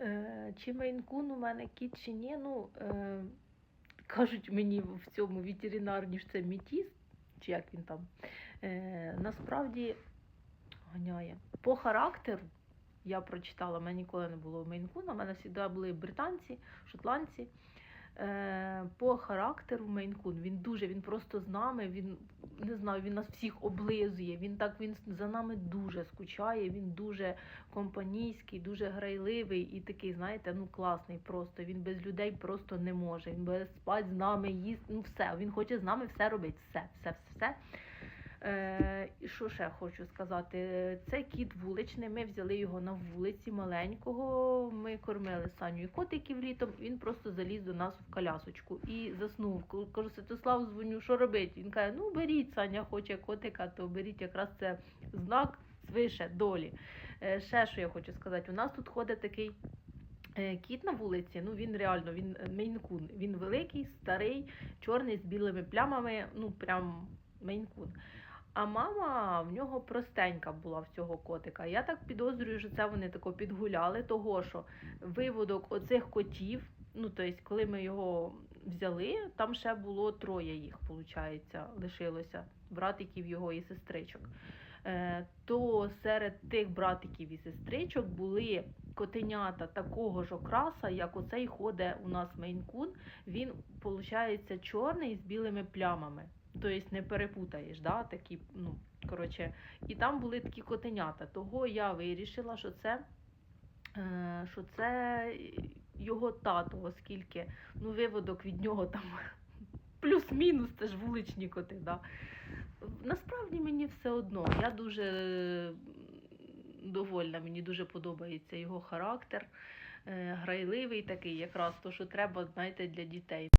Е, чи мейнкун у мене кіт чи ні? Ну, е, кажуть мені в цьому ветеринарні, що це метіс, чи як він там. Е, насправді ганяє. По характеру я прочитала, мене ніколи не було мейнкуна, у мене завжди були британці, шотландці. Е, по характеру Мейнкун, він дуже, він просто з нами, він не знаю, він нас всіх облизує. Він так він за нами дуже скучає, він дуже компанійський, дуже грайливий і такий, знаєте, ну класний просто. Він без людей просто не може. Він буде спати з нами, їсти, ну все. Він хоче з нами все робити. Все, все, все, все. Е, і що ще хочу сказати? Це кіт вуличний. Ми взяли його на вулиці маленького. Ми кормили Саню котиків літом. Він просто заліз до нас в колясочку і заснув. Кажу, Святослав, дзвоню, що робити? Він каже: ну беріть, Саня хоче котика, то беріть якраз це знак свише долі. Е, ще що я хочу сказати, у нас тут ходить такий. е, Кіт на вулиці, ну він реально він мейнкун. Він великий, старий, чорний з білими плямами, ну прям мейнкун. А мама в нього простенька була в цього котика. Я так підозрюю, що це вони тако підгуляли, того що виводок оцих котів, ну тобто, коли ми його взяли, там ще було троє їх, виходить, лишилося братиків його і сестричок. Е, то серед тих братиків і сестричок були котенята такого ж окраса, як оцей ходить у нас мейнкун. Він, виходить, чорний з білими плямами. Тобто не перепутаєш, да? такі, ну, коротше, і там були такі котенята. Того я вирішила, що це, е, що це його тато, оскільки ну, виводок від нього там плюс-мінус, це ж вуличні коти. Да? Насправді мені все одно. Я дуже довольна, мені дуже подобається його характер. Е, грайливий такий, якраз то, що треба, знаєте, для дітей.